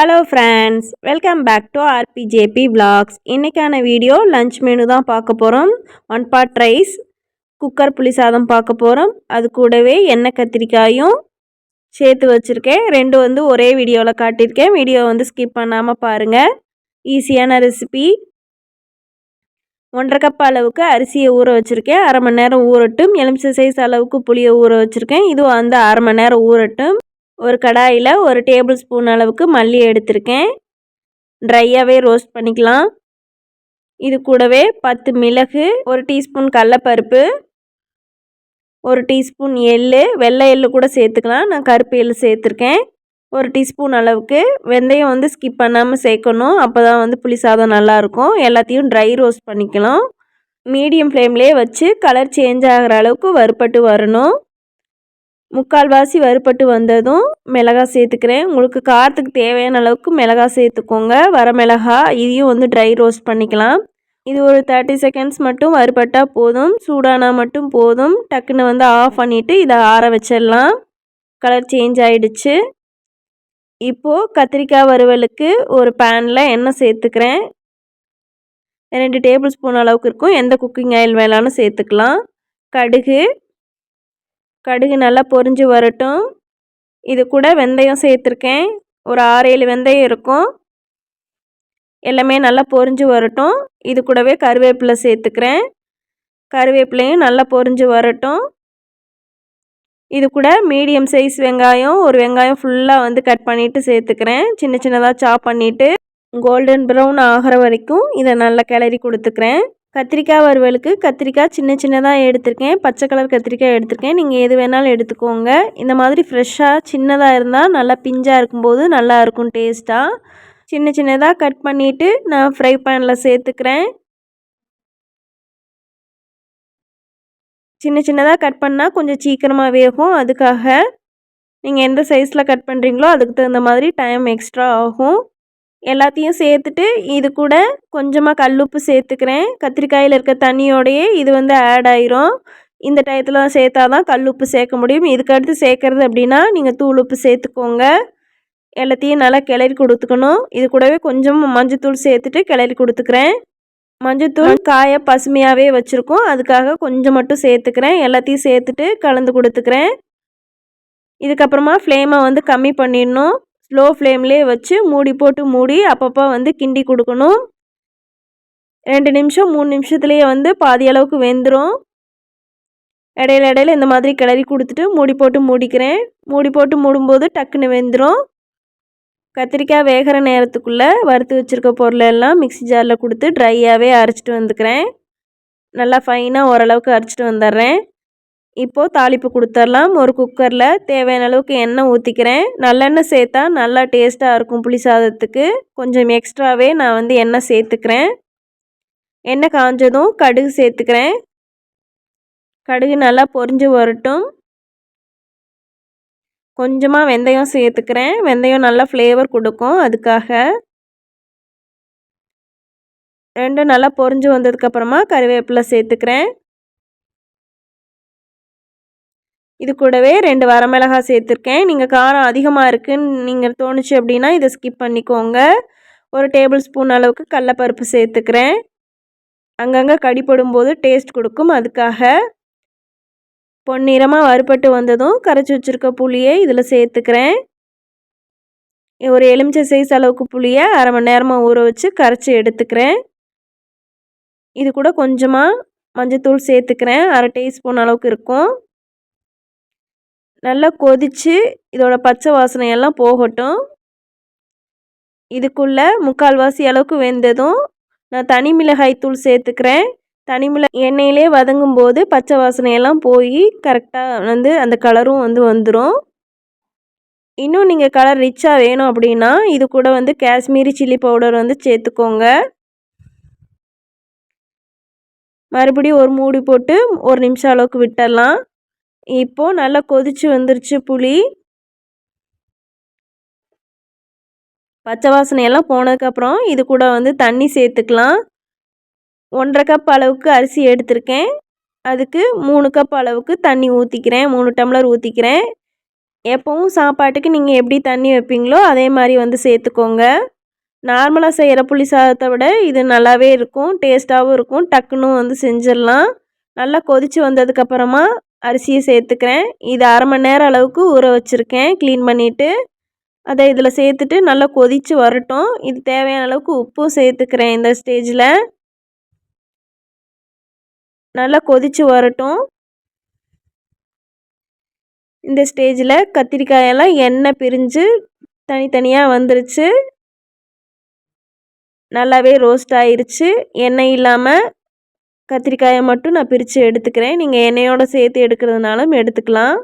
Hello friends welcome back to R B J P vlogs இன்றைக்கான video lunch menu தான் பார்க்க போகிறோம் one pot rice cooker புளி சாதம் பார்க்க போகிறோம் அது கூடவே எண்ணெய் கத்திரிக்காயும் சேர்த்து வச்சுருக்கேன். ரெண்டும் வந்து ஒரே வீடியோவில் காட்டியிருக்கேன். வீடியோ வந்து ஸ்கிப் பண்ணாமல் பாருங்கள் ஈஸியான ரெசிபி ஒன்றரை கப் அளவுக்கு அரிசியை ஊற வச்சுருக்கேன். அரை மணி நேரம் ஊறட்டும். எலுமிச்சை சைஸ் அளவுக்கு புளியை ஊற வச்சுருக்கேன். இதுவும் வந்து அரை மணி நேரம் ஊறட்டும். ஒரு கடாயில் ஒரு டேபிள் ஸ்பூன் அளவுக்கு மல்லி எடுத்திருக்கேன். ட்ரையாகவே ரோஸ்ட் பண்ணிக்கலாம். இது கூடவே பத்து மிளகு ஒரு டீஸ்பூன் கடலப்பருப்பு ஒரு டீஸ்பூன் எள் வெள்ளை எள்ளு கூட சேர்த்துக்கலாம். நான் கருப்பு எள்ளு சேர்த்துருக்கேன். ஒரு டீஸ்பூன் அளவுக்கு வெந்தயம் வந்து ஸ்கிப் பண்ணாமல் சேர்க்கணும். அப்போ தான் வந்து புளி சாதம் நல்லாயிருக்கும் எல்லாத்தையும் ட்ரை ரோஸ்ட் பண்ணிக்கலாம். மீடியம் ஃப்ளேம்லேயே வச்சு கலர் சேஞ்ச் ஆகிற அளவுக்கு வறுப்பட்டு வரணும். முக்கால்வாசி வறுபட்டு வந்ததும் மிளகா சேர்த்துக்கிறேன். உங்களுக்கு காரத்துக்கு தேவையான அளவுக்கு மிளகா சேர்த்துக்கோங்க. வரமிளகாய் இதையும் வந்து ட்ரை ரோஸ்ட் பண்ணிக்கலாம். இது ஒரு தேர்ட்டி செகண்ட்ஸ் மட்டும் வறுபட்டால் போதும். சூடானா மட்டும் போதும். டக்குன்னு வந்து ஆஃப் பண்ணிவிட்டு இதை ஆற வச்சிடலாம். கலர் சேஞ்ச் ஆகிடுச்சு இப்போது கத்திரிக்காய் வறுவலுக்கு ஒரு பேனில் எண்ணெய் சேர்த்துக்கிறேன். ரெண்டு டேபிள் ஸ்பூன் அளவுக்கு இருக்கும். எந்த குக்கிங் ஆயில் வேணாலும் சேர்த்துக்கலாம். கடுகு கடுகு நல்லா பொரிஞ்சு வரட்டும். இது கூட வெந்தயம் சேர்த்துருக்கேன். ஒரு ஆறு ஏழு வெந்தயம் இருக்கும். எல்லாமே நல்லா பொரிஞ்சு வரட்டும். இது கூடவே கருவேப்பிலை சேர்த்துக்கிறேன். கருவேப்பிலையும் நல்லா பொரிஞ்சு வரட்டும். இது கூட மீடியம் சைஸ் வெங்காயம் ஒரு வெங்காயம் ஃபுல்லாக வந்து கட் பண்ணிவிட்டு சேர்த்துக்கிறேன். சின்ன சின்னதாக சாப் பண்ணிவிட்டு கோல்டன் ப்ரௌன் ஆகிற வரைக்கும் இதை நல்லா கிளறி கொடுத்துக்கிறேன். கத்திரிக்காய் வறுவலுக்கு கத்திரிக்காய் சின்ன சின்னதாக எடுத்திருக்கேன். பச்சை கலர் கத்திரிக்காய் எடுத்திருக்கேன். நீங்கள் எது வேணாலும் எடுத்துக்கோங்க. இந்த மாதிரி ஃப்ரெஷ்ஷாக சின்னதாக இருந்தால் நல்லா பிஞ்சாக இருக்கும்போது நல்லாயிருக்கும் டேஸ்ட்டாக சின்ன சின்னதாக கட் பண்ணிவிட்டு நான் ஃப்ரை பேனில் சேர்த்துக்கிறேன். சின்ன சின்னதாக கட் பண்ணால் கொஞ்சம் சீக்கிரமாக வேகும். அதுக்காக நீங்கள் எந்த சைஸில் கட் பண்ணுறீங்களோ அதுக்கு தகுந்த மாதிரி டைம் எக்ஸ்ட்ரா ஆகும். எல்லாத்தையும் சேர்த்துட்டு இது கூட கொஞ்சமாக கல்லுப்பு சேர்த்துக்கிறேன். கத்திரிக்காயில் இருக்க தண்ணியோடையே இது வந்து ஆட் ஆயிரும். இந்த டயத்தில் சேர்த்தா தான் கல்லுப்பு சேர்க்க முடியும். இதுக்கடுத்து சேர்க்குறது அப்படின்னா நீங்கள் தூள் உப்பு சேர்த்துக்கோங்க. எல்லாத்தையும் நல்லா கிளறி கொடுத்துக்கணும். இது கூடவே கொஞ்சம் மஞ்சத்தூள் சேர்த்துட்டு கிளறி கொடுத்துக்கிறேன். மஞ்சத்தூள் காய பசுமையாகவே வச்சுருக்கோம். அதுக்காக கொஞ்சம் மட்டும் சேர்த்துக்கிறேன். எல்லாத்தையும் சேர்த்துட்டு கலந்து கொடுத்துக்கிறேன். இதுக்கப்புறமா ஃப்ளேமை வந்து கம்மி பண்ணிடணும். ஸ்லோ ஃப்ளேம்லேயே வச்சு மூடி போட்டு மூடி அப்பப்போ வந்து கிண்டி கொடுக்கணும். ரெண்டு நிமிஷம் மூணு நிமிஷத்துலேயே வந்து பாதி அளவுக்கு வெந்துடும் இடையில இடையில இந்த மாதிரி கிளறி கொடுத்துட்டு மூடி போட்டு மூடிக்கிறேன். மூடி போட்டு மூடும்போது டக்குன்னு வெந்துடும் கத்திரிக்காய் வேகிற நேரத்துக்குள்ளே வறுத்து வச்சுருக்க பொருளெல்லாம் மிக்சி ஜாரில் கொடுத்து ட்ரையாகவே அரைச்சிட்டு வந்துக்கிறேன். நல்லா ஃபைனாக ஓரளவுக்கு அரைச்சிட்டு வந்துடுறேன். இப்போது தாளிப்பு கொடுத்துர்லாம். ஒரு குக்கரில் தேவையான அளவுக்கு எண்ணெய் ஊற்றிக்கிறேன் நல்லெண்ணெய் சேர்த்தா நல்லா டேஸ்ட்டாக இருக்கும் புளி சாதத்துக்கு. கொஞ்சம் எக்ஸ்ட்ராவே நான் வந்து எண்ணெய் சேர்த்துக்கிறேன். எண்ணெய் காஞ்சதும் கடுகு சேர்த்துக்கிறேன். கடுகு நல்லா பொரிஞ்சு வரட்டும். கொஞ்சமாக வெந்தயம் சேர்த்துக்கிறேன். வெந்தயம் நல்லா ஃப்ளேவர் கொடுக்கும் அதுக்காக. ரெண்டும் நல்லா பொரிஞ்சு வந்ததுக்கப்புறமா கருவேப்பிலை சேர்த்துக்கிறேன். இது கூடவே ரெண்டு வரமிளகாய் சேர்த்துருக்கேன். நீங்கள் காரம் அதிகமாக இருக்குன்னு நீங்கள் தோணுச்சு அப்படின்னா இதை ஸ்கிப் பண்ணிக்கோங்க. ஒரு டேபிள் ஸ்பூன் அளவுக்கு கடலப்பருப்பு சேர்த்துக்கிறேன். அங்கங்கே கடிப்படும்போது டேஸ்ட் கொடுக்கும். அதுக்காக பொன்னிறமாக வறுபட்டு வந்ததும் கரைச்சி வச்சுருக்க புளியை இதில் சேர்த்துக்கிறேன். ஒரு எலுமிச்சை சைஸ் அளவுக்கு புளியை அரை மணி நேரமாக ஊற வச்சு கரைச்சி எடுத்துக்கிறேன். இது கூட கொஞ்சமாக மஞ்சத்தூள் சேர்த்துக்கிறேன். அரை டீஸ்பூன் அளவுக்கு இருக்கும். நல்லா கொதித்து இதோட பச்சை வாசனையெல்லாம் போகட்டும். இதுக்குள்ளே முக்கால்வாசி அளவுக்கு வெந்ததும் நான் தனி மிளகாய் தூள் சேர்த்துக்கிறேன். தனி மிள எண்ணெயிலே வதங்கும் போது பச்சை வாசனையெல்லாம் போய் கரெக்டாக வந்து அந்த கலரும் வந்து வந்துடும் இன்னும் நீங்கள் கலர் ரிச்சாக வேணும் அப்படின்னா இது கூட வந்து காஷ்மீரி சில்லி பவுடர் வந்து சேர்த்துக்கோங்க. மறுபடியும் ஒரு மூடி போட்டு ஒரு நிமிஷம் அளவுக்கு விட்டுடலாம். இப்போது நல்லா கொதித்து வந்துருச்சு புளி. பச்சை வாசனையெல்லாம் போனதுக்கப்புறம் இது கூட வந்து தண்ணி சேர்த்துக்கலாம். ஒன்றரை கப் அளவுக்கு அரிசி எடுத்திருக்கேன். அதுக்கு மூணு கப் அளவுக்கு தண்ணி ஊற்றிக்கிறேன் மூணு டம்ளர் ஊற்றிக்கிறேன் எப்போவும் சாப்பாட்டுக்கு நீங்கள் எப்படி தண்ணி வைப்பீங்களோ அதே மாதிரி வந்து சேர்த்துக்கோங்க. நார்மலாக செய்கிற புளி சாதத்தை விட இது நல்லாவே இருக்கும். டேஸ்ட்டாகவும் இருக்கும். டக்குன்னு வந்து செஞ்சிடலாம். நல்லா கொதித்து வந்ததுக்கப்புறமா அரிசியை சேர்த்துக்கிறேன். இது அரை மணி நேரம் அளவுக்கு ஊற வச்சுருக்கேன். க்ளீன் பண்ணிவிட்டு அதை இதில் சேர்த்துட்டு நல்லா கொதித்து வரட்டும். இது தேவையான அளவுக்கு உப்பும் சேர்த்துக்கிறேன் இந்த ஸ்டேஜில். நல்லா கொதித்து வரட்டும். இந்த ஸ்டேஜில் கத்திரிக்காயெல்லாம் எண்ணெய் பிரிஞ்சு தனித்தனியாக வந்துருச்சு. நல்லாவே ரோஸ்ட் ஆயிருச்சு. எண்ணெய் இல்லாமல் கத்திரிக்காயை மட்டும் நான் பிரித்து எடுத்துக்கிறேன். நீங்கள் எண்ணெயோடு சேர்த்து எடுக்கிறதுனாலும் எடுத்துக்கலாம்.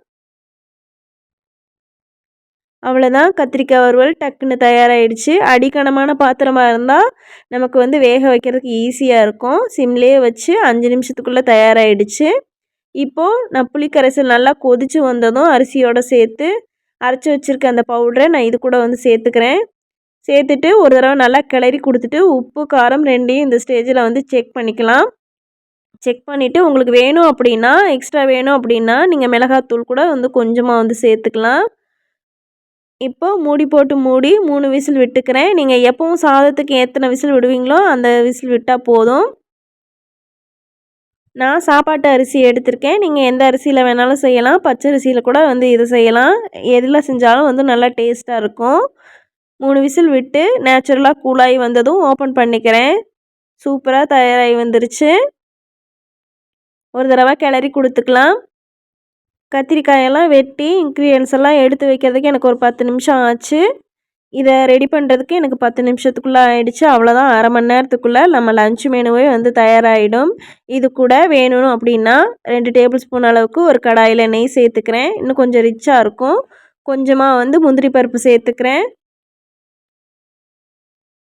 அவ்வளோதான் கத்திரிக்காய் வறுவல் டக்குன்னு தயாராகிடுச்சு அடிக்கணமான பாத்திரமாக இருந்தால் நமக்கு வந்து வேக வைக்கிறதுக்கு ஈஸியாக இருக்கும். சிம்லேயே வச்சு அஞ்சு நிமிஷத்துக்குள்ளே தயாராகிடுச்சு இப்போது நான் புளிக்கரைசல் நல்லா கொதித்து வந்ததும் அரிசியோடு சேர்த்து அரைச்சி வச்சுருக்க அந்த பவுடரை நான் இது கூட வந்து சேர்த்துக்கிறேன். சேர்த்துட்டு ஒரு தடவை நல்லா கிளறி கொடுத்துட்டு உப்பு காரம் ரெண்டையும் இந்த ஸ்டேஜில் வந்து செக் பண்ணிக்கலாம். செக் பண்ணிவிட்டு உங்களுக்கு வேணும் அப்படின்னா எக்ஸ்ட்ரா வேணும் அப்படின்னா நீங்கள் மிளகாத்தூள் கூட வந்து கொஞ்சமாக வந்து சேர்த்துக்கலாம். இப்போ மூடி போட்டு மூடி மூணு விசில் விட்டுக்கிறேன். நீங்கள் எப்பவும் சாதத்துக்கு எத்தனை விசில் விடுவீங்களோ அந்த விசில் விட்டால் போதும். நான் சாப்பாட்டு அரிசி எடுத்திருக்கேன். நீங்கள் எந்த அரிசியில் வேணாலும் செய்யலாம். பச்சை அரிசியில் கூட வந்து இது செய்யலாம். எதில் செஞ்சாலும் வந்து நல்லா டேஸ்ட்டாக இருக்கும். மூணு விசில் விட்டு நேச்சுரலாக கூலாகி வந்ததும் ஓப்பன் பண்ணிக்கிறேன். சூப்பராக தயாராகி வந்துருச்சு. ஒரு தடவை கிளறி கொடுத்துக்கலாம். கத்திரிக்காயெல்லாம் வெட்டி இன்க்ரீடியன்ஸ் எல்லாம் எடுத்து வைக்கிறதுக்கு எனக்கு ஒரு பத்து நிமிஷம் ஆச்சு. இதை ரெடி பண்ணுறதுக்கு எனக்கு பத்து நிமிஷத்துக்குள்ளே ஆகிடுச்சு அவ்வளோதான் அரை மணி நேரத்துக்குள்ளே நம்ம லஞ்ச் மெனுவே வந்து தயாராகிடும் இது கூட வேணும் அப்படின்னா ரெண்டு டேபிள் ஸ்பூன் அளவுக்கு ஒரு கடாயில் நெய் சேர்த்துக்கிறேன். இன்னும் கொஞ்சம் ரிச்சாக இருக்கும். கொஞ்சமாக வந்து முந்திரி பருப்பு சேர்த்துக்கிறேன்.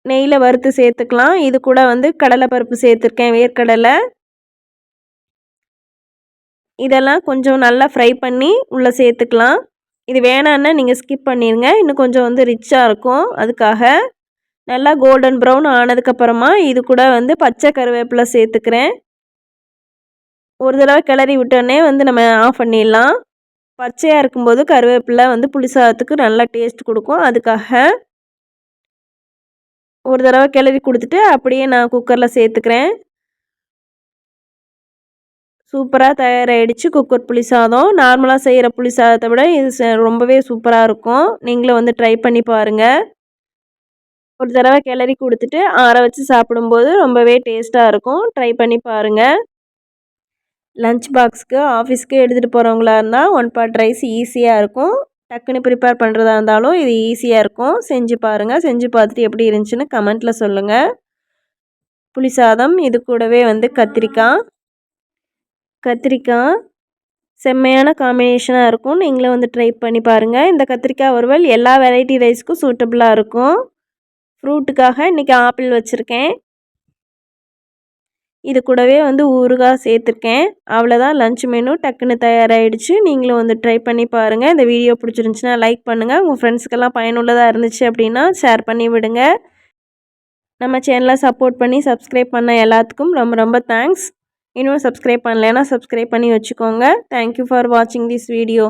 நெய்யில் வறுத்து சேர்த்துக்கலாம். இது கூட வந்து கடலை பருப்பு சேர்த்துருக்கேன் வேர்க்கடலை. இதெல்லாம் கொஞ்சம் நல்லா ஃப்ரை பண்ணி உள்ளே சேர்த்துக்கலாம். இது வேணான்னா நீங்கள் ஸ்கிப் பண்ணிடுங்க இன்னும் கொஞ்சம் வந்து ரிச்சாக இருக்கும். அதுக்காக நல்லா கோல்டன் ப்ரௌன் ஆனதுக்கப்புறமா இது கூட வந்து பச்சை கருவேப்பிலை சேர்த்துக்கிறேன். ஒரு தடவை கிளறி விட்டோடனே வந்து நம்ம ஆஃப் பண்ணிடலாம். பச்சையாக இருக்கும்போது கருவேப்பிலை வந்து புளிசாதத்துக்கு நல்லா டேஸ்ட் கொடுக்கும். அதுக்காக ஒரு தடவை கிளறி கொடுத்துட்டு அப்படியே நான் குக்கரில் சேர்த்துக்கிறேன். சூப்பராக தயாராகிடுச்சு குக்கர் புளி சாதம். நார்மலாக செய்கிற புளி சாதத்தை விட இது ரொம்பவே சூப்பராக இருக்கும். நீங்களும் வந்து ட்ரை பண்ணி பாருங்கள் ஒரு தடவை கிளறி கொடுத்துட்டு ஆற வச்சு சாப்பிடும்போது ரொம்பவே டேஸ்ட்டாக இருக்கும். ட்ரை பண்ணி பாருங்கள் லஞ்ச் பாக்ஸ்க்கு ஆஃபீஸ்க்கு எடுத்துகிட்டு போகிறவங்களா இருந்தால் ஒன் பாட் ரைஸ் ஈஸியாக இருக்கும். டக்குன்னு ப்ரிப்பேர் பண்ணுறதா இருந்தாலும் இது ஈஸியாக இருக்கும். செஞ்சு பாருங்கள் செஞ்சு பார்த்துட்டு எப்படி இருந்துச்சுன்னு கமெண்ட்டில் சொல்லுங்கள் புளி சாதம் இது கூடவே வந்து கத்திரிக்காய். கத்திரிக்காய். செம்மையான காம்பினேஷனாக இருக்கும். நீங்களும் வந்து ட்ரை பண்ணி பாருங்கள் இந்த கத்திரிக்காய் வறுவல் எல்லா வெரைட்டி ரைஸ்க்கும் சூட்டபுளாக இருக்கும். ஃப்ரூட்டுக்காக இன்றைக்கி ஆப்பிள் வச்சுருக்கேன். இது கூடவே வந்து ஊறுகாய் சேர்த்துருக்கேன். அவ்வளோதான் லஞ்ச் மெனு டக்குன்னு தயாராகிடுச்சு நீங்களும் வந்து ட்ரை பண்ணி பாருங்கள் இந்த வீடியோ பிடிச்சிருந்துச்சின்னா லைக் பண்ணுங்கள் உங்கள் ஃப்ரெண்ட்ஸ்க்கெல்லாம் பயனுள்ளதாக இருந்துச்சு அப்படின்னா ஷேர் பண்ணி விடுங்க. நம்ம சேனலை சப்போர்ட் பண்ணி சப்ஸ்கிரைப் பண்ண எல்லாத்துக்கும் ரொம்ப ரொம்ப தேங்க்ஸ் இன்னும் சப்ஸ்கிரைப் பண்ணலைன்னா சப்ஸ்கிரைப் பண்ணி வச்சுக்கோங்க. தேங்க்யூ ஃபார் வாட்சிங் திஸ் வீடியோ